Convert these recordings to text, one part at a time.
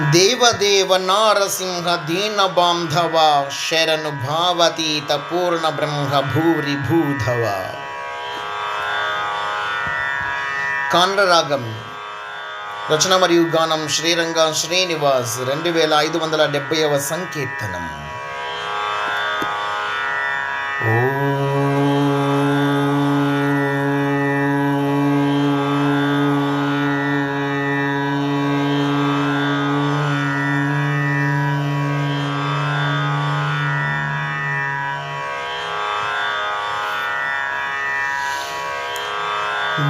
దేవదేవ నారసింహ దీన బాంధవ శరణు భావతీత పూర్ణ బ్రహ్మ భూరి భూధవ కాండ్రరాగం రచన మరియు గానం శ్రీరంగ శ్రీనివాస్ రెండు వేల ఐదు వందల డెబ్బైవ సంకీర్తనం.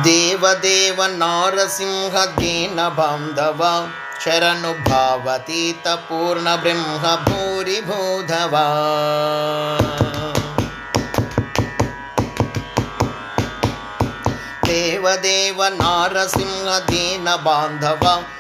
దేవదేవ నారసింహ దీన బాంధవ శరణు భావతీత పూర్ణ బ్రహ్మ భూరి భూధవా. దేవదేవ నారసింహ దీన బాంధవ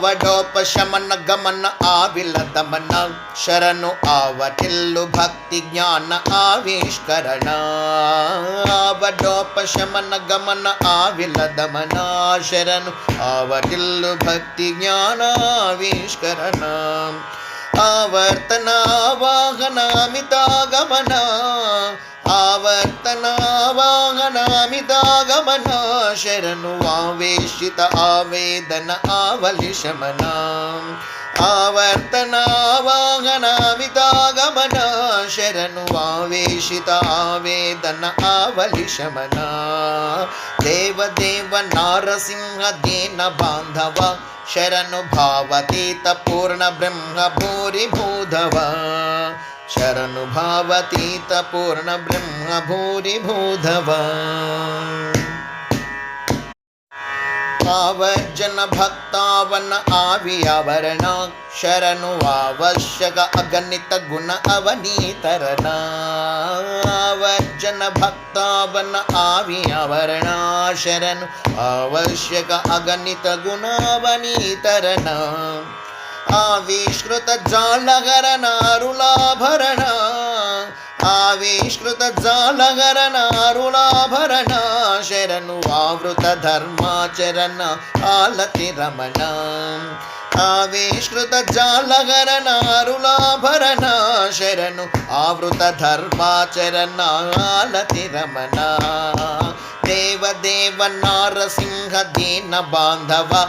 నారసింహ దీన బాంధవ శరణు భావతీత పూర్ణ బ్రహ్మ భూరి భూధవ శరణు భావతీత పూర్ణ బ్రహ్మ భూరి భూధవా ఆవడోపశమన గమన ఆవిల దమన. శరణు ఆవటిల్లు భక్తి జ్ఞాన ఆవిష్కరణ. ఆవడోపశమన గమన శరణు ఆవేశిత ఆవేదన ఆవలి శమన ఆవర్తన వాహనామితాగమన శరణు ఆవేశిత ఆవేదన ఆవలి శమన దేవదేవ నారసింహ దీన బాంధవ శరణు భావతీత పూర్ణ బ్రహ్మ భూరి భూధవ శరణు భావతీత పూర్ణ బ్రహ్మ భూరి భూధవ ఆవర్జన భక్తావన ఆవి ఆవరణ శరణు ఆవశ్యక అగణిత గుణ అవనీతరణ ఆవర్జన భక్తావన ఆవి ఆవరణ శరణు ఆవశ్యక అగణిత గుణ అవనీతరణ. ఆవిష్కృత జాలహరణ శరణు ఆవృత ధర్మాచరణ ఆలతి రమణ. ఆవిష్కృత జాలహరణ అరులాభరణ శరణు ఆవృత ధర్మాచరణ ఆలతి రమణ. దేవదేవ నారసింహ దీన బాంధవ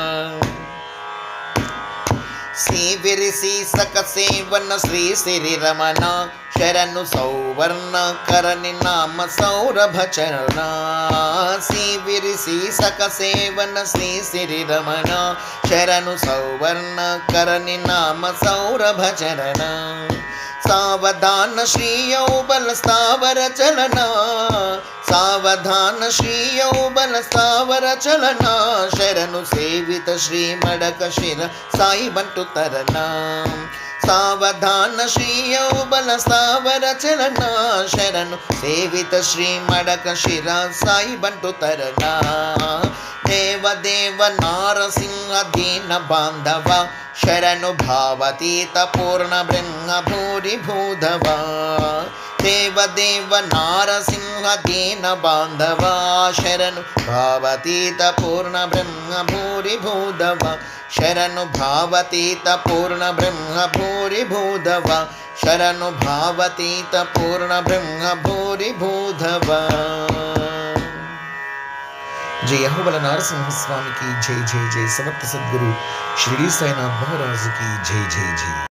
భూధవా దేవదేవ నారసింహ దీన బాంధవ శరణు భావతీత పూర్ణ బ్రహ్మ భూరి భూధవ శరణు భావతీత పూర్ణ బ్రహ్మ భూరి భూధవా శ్రీ విరిసి సక సేవన శ్రీ సిరి రమణ శరణు సౌవర్ణ కరణి నామ సౌరభ చరణ శ్రీ విరిసి సక సేవన శ్రీ సిరి రమణ శరణు సౌవర్ణ కరణి నామ సౌరభ చరణ సావధాన శ్రీయౌ శరణు సేవిత శ్రీ మడక శిర సాయి బంటు తరణ సావధాన శ్రీయౌ శరణు సేవిత శ్రీ మడక శిర సాయి బంటు తరణ దేవదేవ నారసింహ దీన బాంధవ శరణు భావతీత పూర్ణ బ్రహ్మ భూరి భూధవా దేవదేవ నారసింహ దీన బాంధవా శరణు భావతీత పూర్ణ బ్రహ్మ భూరి భూధవ శరణు భావతీత పూర్ణ బ్రహ్మ భూరి భూధవ శరణు భావతీత పూర్ణ బ్రహ్మ భూరి భూధవ జయ అహోబల నారసింహస్వామికి జై జై జై సమర్థ సద్గురు షిరిడి సాయినాథ్ మహారాజుకి జై జై జై